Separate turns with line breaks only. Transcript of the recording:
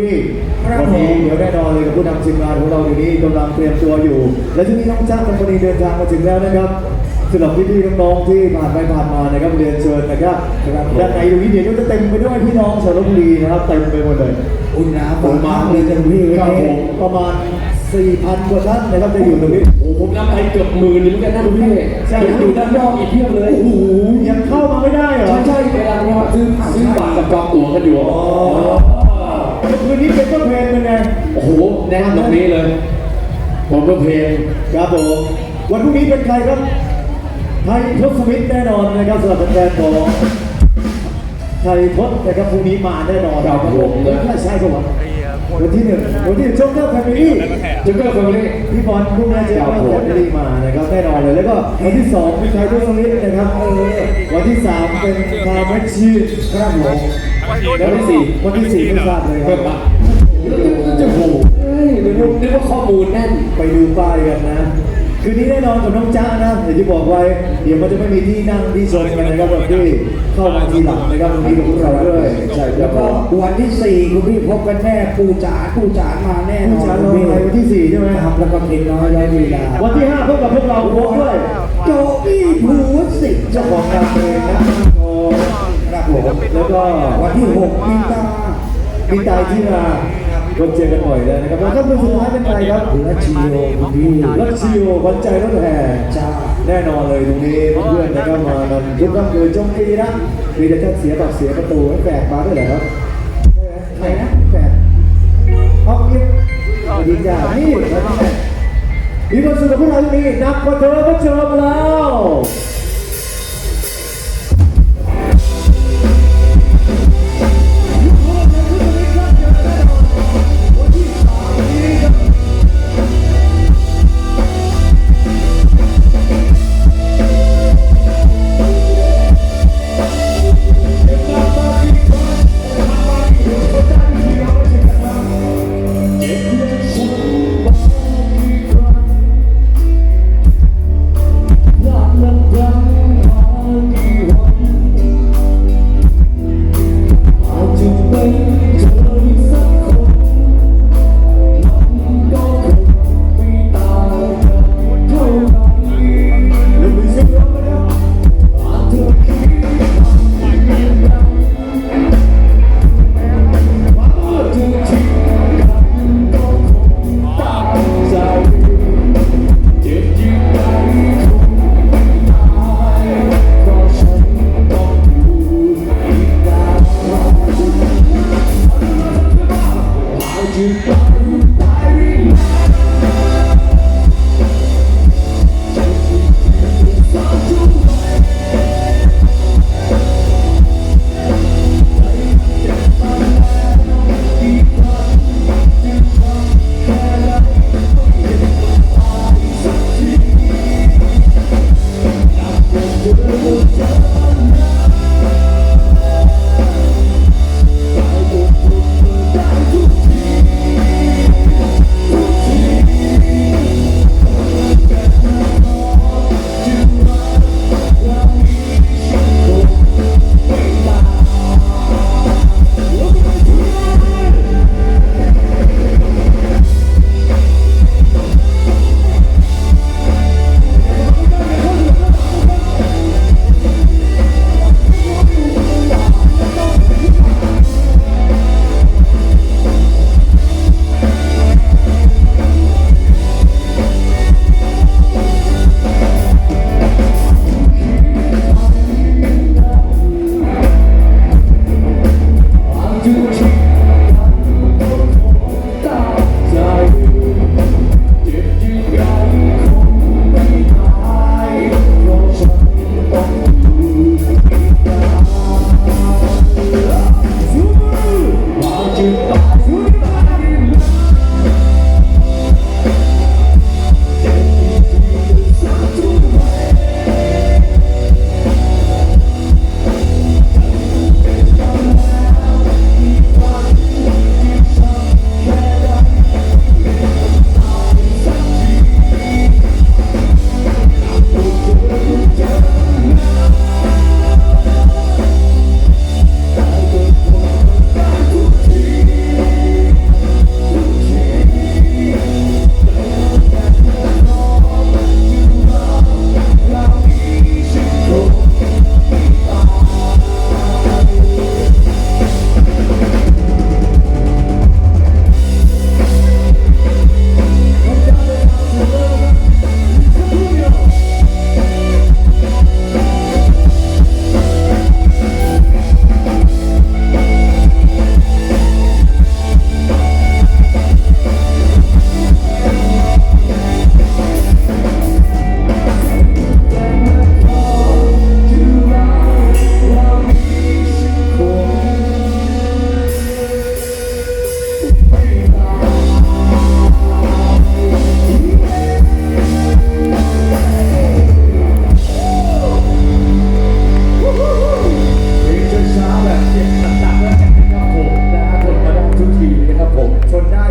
ที่วันนี้เดี๋ยวแน่นอนเลยกับผู้นำทีมงานของเราอยู่นี้กำลังเตรียมตัวอยู่ และที่นี่น้องจ้าเป็นคนดีเดินทางมาถึงแล้วนะครับสำหรับพี่ๆน้องๆที่ผ่านไปผ่านมานะครับเรียนเชิญนะครับด้านในตรงนี้เดี๋ยวจะเต็มไปด้วยพี่น้องชาวลพบุรีนะครับเต็มไปหมดเลย
อุ่นหนาบางมากเลยจังพี่
ค
วั
รั
น
บผ
นี้
มประมาณ4,000กว่าท่านนะครับจะอยู่ตรงนี้
โอ้โหผมนับไปเกือบหมื่นนี่เหมือนกันนะคุณพี่
ใช่
อยู่ด้านนอกอีกเพียบเลย
โอ้โหยังเข้ามาไม่ได้เหรอ
ใช่ใช่เวลาเนี่ยซื้อซื้อบัตรกับจองตั๋วกันอยู่
อ๋อ คืนนี้เป็นต้นเพลงเป็นไง
โอ้โหแนะนำตรงนี้เลยผมก็เพลง
ครับผมวันพรุ่งนี้เป็นใครครับ ไทยทศมิตรแน่นอนนะครับสำหรับแฟนๆของไทยทศนะครับพรุ่งนี้มาแน่นอน
ครับผมนะ
ใช่ใช่ครับผม วันที่หนึ่งวันที่หนึ่งช่วงเก้าแฟมิลี่
จุดเริ่มคนนี้
พี่บอลพรุ่งนี้จะ
ครั
เก้า
บผม
แฟมิลี่มานะครับแน่นอนเลยแล้วก็วันที่สองเป็นไทยทศมิตรนะครับเออวันที่สามเป็นคาร์แม็กชีครับผม
แล้วที่สี่
วันที่สี่ไม่ทราบเลยค
เพิ่
รั
ม
บ
บัตรจะโหเฮ้ยนึกว่านึกว่าข้อมูลแน่น
ไปดูป้ายกันนะ คืนนี้แน่นอนกับน้องจ้านะอย่างที่บอกไว้ เดี๋ยวมันจะไม่มีที่นั่งที่ชมกันนะครับแบบที่เข้ามาทีหลังนะครับตรงนี้กับพวกเราด้วยใช่ค
แล้
รั
ว
บ
ก็วันที่สี่คุณพี่พบกันแน่ปูจ๋าปูจ๋ามาแน่น
ผู้
อน
ชาย
คุ
เรา
ณพี่
ไปวันที่สี่ใช่ไหม
ครับแล้วก็เพลงน้อยร้อยลีลา
วันที่ห้าพบกับพวกเราพบด้วย
โจอี้ภูวสิทธิ์
เจ้า
เจ้า
ข
ข
อ
องง
งานเพลงนะโอ้
ครับผม
แล้วก็
วันที่หกมินตา
มีตายที่มาก็เจอกันบ่อยเลยนะครับแล้วก็เป็นสุดท้ายเป็นใครครับ
และชิโยคุณพี่
รัชิโอวันใจรถแห่
จ้า
แน่นอนเลยตรงนี้เพื่อนนะครับมากันทุกค่ำคืนจงตีนะมีแต่ท่านเสียบัตรเสียประตูให้แฝกมาด้วยเหรอครับใช่ไหมใครนะแฝกเอาเก็บสวัสดีจ้านี่แล้วนี่มีความสุขกับพวกเราที่นี่นักมาเธอมาเชิญแล้ว you.